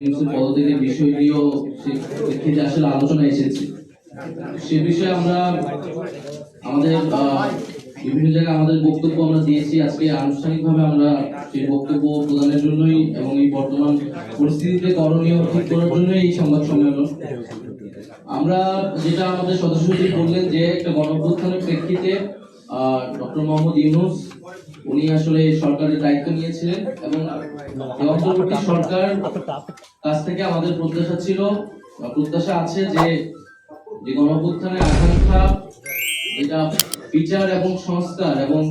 পদত্যাগের বিষয় নিয়েও সে আসলে আলোচনা এসেছে। সে বিষয়ে আমরা আমাদের বিভিন্ন জায়গায় আমাদের বক্তব্য আমরা দিয়েছি। আজকে আনুষ্ঠানিকভাবে আমরা সেই বক্তব্য প্রদানের জন্যই এবং এই বর্তমান পরিস্থিতিতে করণীয় ঠিক করার জন্যই এই সংবাদ সম্মেলন। আমরা যেটা আমাদের সদস্য বললেন যে, একটা গণঅভ্যুত্থানের প্রেক্ষিতে ডক্টর মোহাম্মদ ইউনুস, উনি আসলে সরকারের দায়িত্ব নিয়েছিলেন এবং অন্তর্বর্তী সরকার কাছ থেকে আমাদের প্রত্যাশা ছিল প্রত্যাশা আছে যে যে গণঅভ্যুত্থানের আকাঙ্ক্ষা এটা বিচার এবং সংস্কার এবং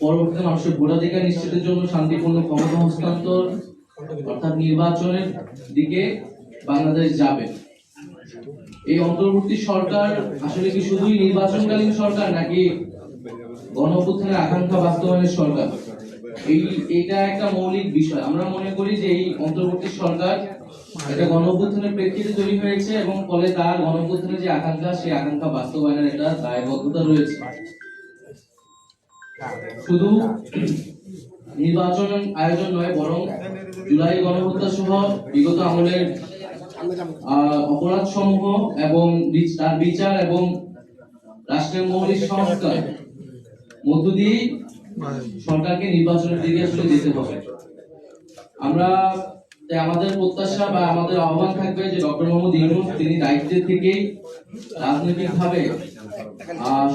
পরবর্তীতে মানুষের ভোটাধিকার নিশ্চিতের জন্য শান্তিপূর্ণ ক্ষমতা হস্তান্তর অর্থাৎ নির্বাচনের দিকে বাংলাদেশ যাবে। এই অন্তর্বর্তী সরকার আসলে কি শুধুই নির্বাচনকালীন সরকার নাকি গণ আকাঙ্ক্ষা বাস্তবায়নের সরকার? এই, এটা একটা মৌলিক বিষয়। আমরা মনে করি যে এই অন্তর্বর্তী সরকার একটা গণ প্রেক্ষিতে তৈরি হয়েছে এবং ফলে তার গণ যে আকাঙ্ক্ষা, সেই আকাঙ্ক্ষা বাস্তবায়নের একটা দায়বদ্ধতা রয়েছে। শুধু নির্বাচন আয়োজন নয়, বরং জুলাই গণহত্যা সহ বিগত আমলের অপরাধ সমূহ এবং তার বিচার এবং রাষ্ট্রের মৌলিক সংস্কার। মধ্য দিয়েই সরকারকে নির্বাচনের দিকে আসলে যেতে হবে। আমরা আমাদের প্রত্যাশা বা আমাদের আহ্বান থাকবে যে ডক্টর মোহাম্মদ ইউনুস তিনি দায়িত্বে থেকেই রাজনৈতিকভাবে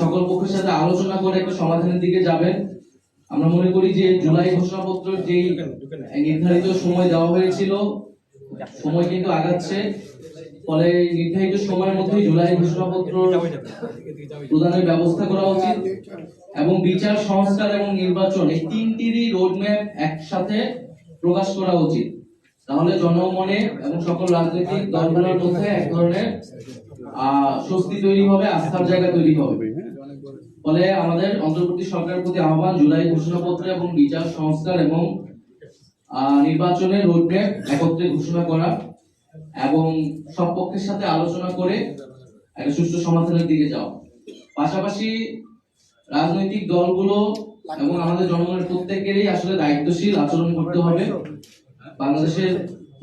সকল পক্ষের সাথে আলোচনা করে একটা সমাধানের দিকে যাবেন। আমরা মনে করি যে জুলাই ঘোষণাপত্র যেই নির্ধারিত সময় দেওয়া হয়েছিল সময় কিন্তু আগাচ্ছে। ফলে নির্ধারিত সময়ের মধ্যে জুলাই ঘোষণাপত্র প্রদানের ব্যবস্থা করা উচিত এবং বিচার সংস্কার এবং নির্বাচন এই তিনটিরই রোডম্যাপ একসাথে প্রকাশ করা উচিত। তাহলে জনমনে এবং সকল রাজনৈতিক দলগুলোর মধ্যে এক ধরনের আহ, স্বস্তি তৈরি হবে আস্থার জায়গা তৈরি হবে। ফলে আমাদের অন্তর্বর্তী সরকারের প্রতি আহ্বান জুলাই ঘোষণাপত্র এবং বিচার সংস্কার এবং নির্বাচনের রোডম্যাপ একত্রে ঘোষণা করা এবং সব পক্ষের সাথে আলোচনা করে একটা সুষ্ঠু সমাধানের দিকে যাওয়া। পাশাপাশি রাজনৈতিক দলগুলো এবং আমাদের জনগণের প্রত্যেকেরই আসলে দায়িত্বশীল আচরণ করতে হবে। বাংলাদেশের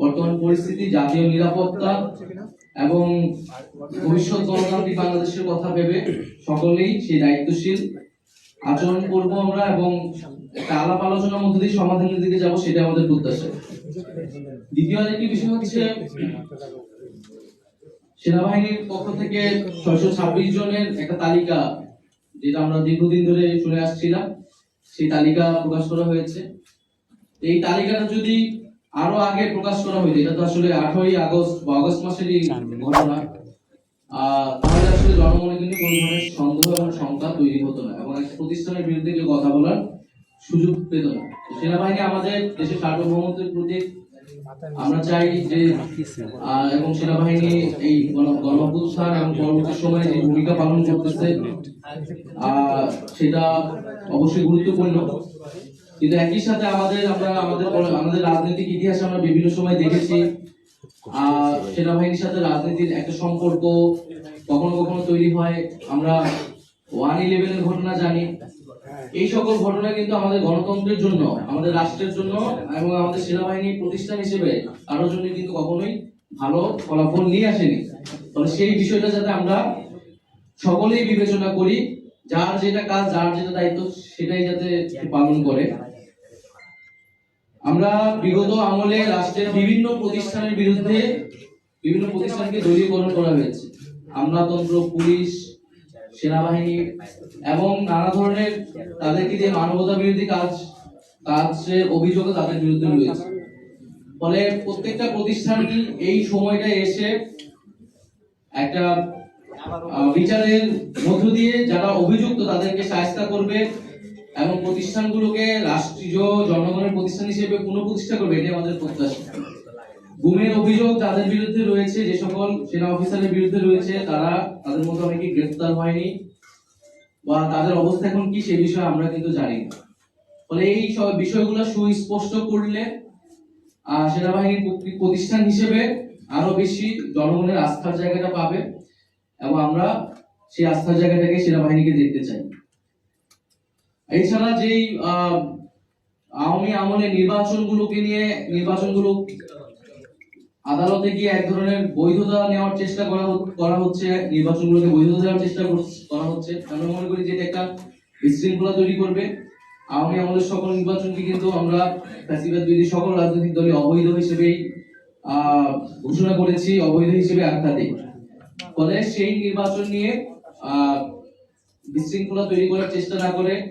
বর্তমান পরিস্থিতি, জাতীয় নিরাপত্তা এবং ভবিষ্যৎ গণতান্ত্রিক বাংলাদেশের কথা ভেবে সকলেই সেই দায়িত্বশীল আচরণ করব আমরা এবং একটা আলাপ আলোচনার মধ্যে দিয়ে সমাধানের দিকে যাব সেটা আমাদের প্রত্যাশা। দ্বিতীয় আরেকটি বিষয় হচ্ছে সেনাবাহিনীর পক্ষ থেকে ছয়শো ছাব্বিশ জনের একটা তালিকা, যেটা আমরা দীর্ঘদিন ধরে শুনে আসছিলাম, সেই তালিকা প্রকাশ করা হয়েছে। এই তালিকাটা যদি আরও আগে প্রকাশ করা হইতো, এটা তো আসলে আঠারোই আগস্ট বা আগস্ট মাসেরই ঘটনা। তাহলে আসলে জনমনে কিন্তু কোনো ধরনের সন্দেহ এবং শঙ্কা তৈরি হতো না এবং একটা প্রতিষ্ঠানের বিরুদ্ধে কেউ কথা বলার সুযোগ পেত না। সেনাবাহিনী আমাদের দেশের সার্বভৌমত্বের প্রতীক। আমরা চাই যে এবং সেনাবাহিনী এই গণ- গণঅভ্যুত্থান এবং পরবর্তী সময়ে যে ভূমিকা পালন করতেছে সেটা অবশ্যই গুরুত্বপূর্ণ। কিন্তু একই সাথে আমাদের, আমরা, আমাদের আমাদের রাজনৈতিক ইতিহাসে আমরা বিভিন্ন সময় দেখেছি। সেনাবাহিনীর সাথে রাজনীতির একটা সম্পর্ক কখনো কখনো তৈরি হয়। আমরা ওয়ান ইলেভেনের ঘটনা জানি। এই সকল ঘটনা কিন্তু আমাদের গণতন্ত্রের জন্য, আমাদের রাষ্ট্রের জন্য এবং আমাদের সেনাবাহিনী প্রতিষ্ঠান হিসেবে কারোর জন্য কিন্তু কখনোই ভালো ফলাফল নিয়ে আসেনি। তবে সেই বিষয়টা যাতে আমরা সকলেই বিবেচনা করি, যার যেটা কাজ, যার যেটা দায়িত্ব, সেটাই যাতে পালন করে। আমরা বিগত আমলে রাষ্ট্রের বিভিন্ন প্রতিষ্ঠানের বিরুদ্ধে বিভিন্ন প্রতিষ্ঠানকে দলীয়করণ করা হয়েছে। আমলাতন্ত্র, পুলিশ, সেনাবাহিনী এবং নানা ধরনের তাদেরকে যে মানবতা বিরোধী কাজ, কাজের অভিযোগও তাদের বিরুদ্ধে রয়েছে। ফলে প্রত্যেকটা প্রতিষ্ঠানই এই সময়টা এসে একটা বিচারের মধ্য দিয়ে যারা অভিযুক্ত তাদেরকে সাহায্য করবে এবং প্রতিষ্ঠানগুলোকে রাষ্ট্রীয় জনগণের প্রতিষ্ঠান হিসেবে পুনঃপ্রতিষ্ঠা করবে, এটাই আমাদের প্রত্যাশা। গুমের অভিযোগ তাদের বিরুদ্ধে রয়েছে, যে সকল সেনা অফিসারের বিরুদ্ধে রয়েছে, তারা তাদের মধ্যে অনেকে গ্রেফতার হয়নি, বা তাদের অবস্থা এখন কি সে বিষয়ে আমরা কিন্তু জানি না। ফলে এই সব বিষয়গুলো সুস্পষ্ট করলে সেনাবাহিনী প্রতি- প্রতিষ্ঠান হিসেবে আরও বেশি জনগণের আস্থার জায়গাটা পাবে, এবং আমরা সেই আস্থার জায়গাটাকে সেনাবাহিনীকে দেখতে চাই। এছাড়া যেই আওয়ামী আমলে নির্বাচনগুলোকে নিয়ে, নির্বাচনগুলো আদালতে গিয়ে এক ধরনের বৈধতা নেওয়ার চেষ্টা করা করা হচ্ছে, নির্বাচনগুলোকে বৈধতা দেওয়ার চেষ্টা কর- হচ্ছে। আমরা মনে করি যে এটা একটা বিশৃঙ্খলা তৈরি করবে। আওয়ামী আমলের সকল নির্বাচনকে কিন্তু আমরা ফ্যাসিবাদ বিরোধী সকল রাজনৈতিক দলই অবৈধ হিসেবেই ঘোষণা করেছি, অবৈধ হিসেবে আখ্যা দিই। ফলে সেই নির্বাচন নিয়ে বিশৃঙ্খলা তৈরি করার চেষ্টা না করে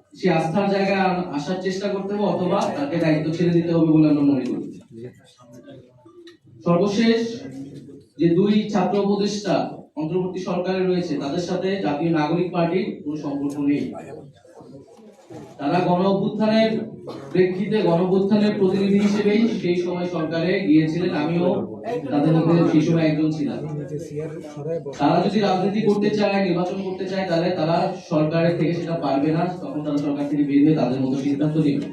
সে আস্থার জায়গায় আসার চেষ্টা করতে হবে অথবা তাকে দায়িত্ব ছেড়ে দিতে হবে বলে আমরা মনে করি। সর্বশেষ যে দুই ছাত্র উপদেষ্টা অন্তর্বর্তী সরকারে রয়েছে, তাদের সাথে জাতীয় নাগরিক পার্টির কোনো সম্পর্ক নেই। তারা গণ অভ্যুত্থানের প্রেক্ষিতে গণ অভ্যুত্থানের প্রতিনিধি হিসেবেই সেই সময় সরকারে গিয়েছিলেন। আমিও তাদের মধ্যে সেই সময় একজন ছিলাম। তারা যদি রাজনীতি করতে চায়, নির্বাচন করতে চায়, তাহলে তারা সরকারের থেকে সেটা পারবে না। তখন তারা সরকার থেকে বের হয়ে তাদের মতো সিদ্ধান্ত নেবে।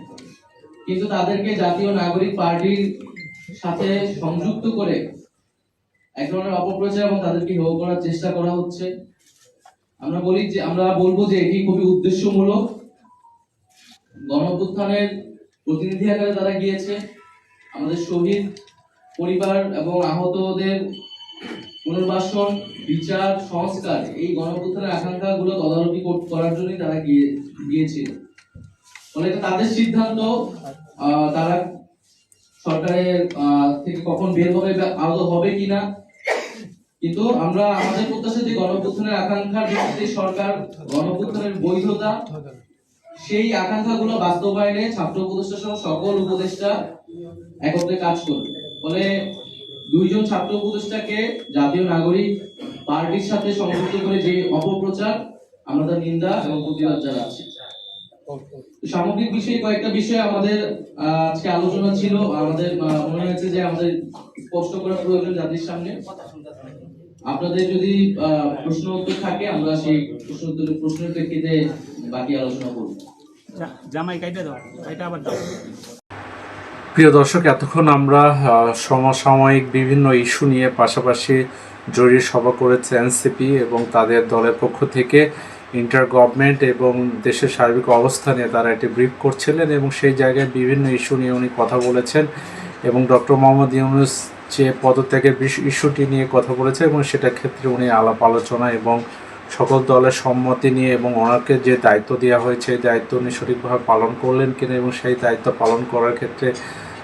কিন্তু তাদেরকে জাতীয় নাগরিক পার্টির সাথে সংযুক্ত করে এক ধরনের অপপ্রচার এবং তাদেরকে হেয় করার চেষ্টা করা হচ্ছে। আমরা বলি যে, আমরা বলব যে এটি খুবই উদ্দেশ্যমূলক। গণ অভ্যুত্থানের প্রতিনিধি আকারে তারা গিয়েছে। আমাদের শহীদ পরিবার এবং আহতদের পুনর্বাসন, বিচার, সংস্কার এই গণঅভ্যুত্থানের আকাঙ্ক্ষা গুলো তদারকি কর- করার জন্যই তারা গিয়ে গিয়েছিল ফলে তাদের সিদ্ধান্ত। তারা সরকারের থেকে কখন বের হবে আদৌ হবে কিনা। কিন্তু আমরা আমাদের প্রত্যাশা যে গণঅভ্যুত্থানের আকাঙ্ক্ষার ভিত্তিতে সরকার গণঅভ্যুত্থানের বৈধতা সেই আকাঙ্ক্ষাগুলো বাস্তবায়নে ছাত্র উপদেষ্টা সহ সকল উপদেষ্টা একত্রে কাজ করবে। ফলে দুইজন ছাত্র উপদেষ্টাকে জাতীয় নাগরিক পার্টির সাথে সংযুক্ত করে যে অপপ্রচার, আমরা তার নিন্দা এবং প্রতিবাদ জানাচ্ছি। সামগ্রিক বিষয়ে কয়েকটা বিষয় আমাদের আজকে আলোচনা ছিল। আমাদের মনে হয়েছে যে আমাদের স্পষ্ট করা প্রয়োজন জাতির সামনে। আপনাদের যদি প্রশ্ন উত্তর থাকে আমরা সেই প্রশ্ন উত্তর প্রশ্নের প্রেক্ষিতে বাকি আলোচনা করব। জামাই কাইটা দাও কাইটা আবার দাও। প্রিয় দর্শক এতক্ষণ আমরা সমসাময়িক বিভিন্ন ইস্যু নিয়ে পাশাপাশি জরুরি সভা করেছে এনসিপি এবং তাদের দলের পক্ষ থেকে ইন্টার গভর্নমেন্ট এবং দেশের সার্বিক অবস্থা নিয়ে তারা একটি ব্রিফ করছিলেন এবং সেই জায়গায় বিভিন্ন ইস্যু নিয়ে উনি কথা বলেছেন এবং ডক্টর মোহাম্মদ ইউনুস যে পদত্যাগের ইস্যুটি নিয়ে কথা বলেছে এবং সেটার ক্ষেত্রে উনি আলাপ আলোচনা এবং সকল দলের সম্মতি নিয়ে এবং ওনাকে যে দায়িত্ব দেওয়া হয়েছে দায়িত্ব উনি সঠিকভাবে পালন করলেন কিনা এবং সেই দায়িত্ব পালন করার ক্ষেত্রে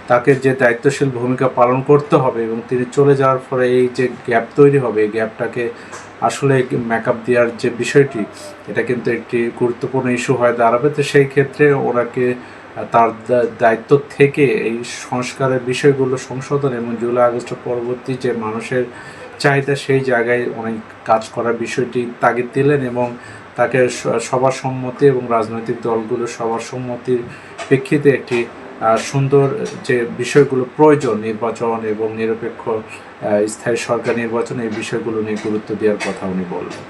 তাকে যে দায়িত্বশীল ভূমিকা পালন করতে হবে এবং তিনি চলে যাওয়ার পরে এই যে গ্যাপ তৈরি হবে, এই গ্যাপটাকে আসলে মেকআপ দেওয়ার যে বিষয়টি, এটা কিন্তু একটি গুরুত্বপূর্ণ ইস্যু হয়ে দাঁড়াবে। তো সেই ক্ষেত্রে ওনাকে তার দায়িত্ব থেকে এই সংস্কারের বিষয়গুলো সংশোধন এবং জুলাই আগস্ট পরবর্তী যে মানুষের চাহিদা সেই জায়গায় অনেক কাজ করার বিষয়টি তাগিদ দিলেন এবং তাকে সবার সম্মতি এবং রাজনৈতিক দলগুলো সবার সম্মতির প্রেক্ষিতে একটি সুন্দর যে বিষয়গুলো প্রয়োজন, নির্বাচন এবং নিরপেক্ষ স্থায়ী সরকার নির্বাচন এই বিষয়গুলো নিয়ে গুরুত্ব দেওয়ার কথা উনি বললেন।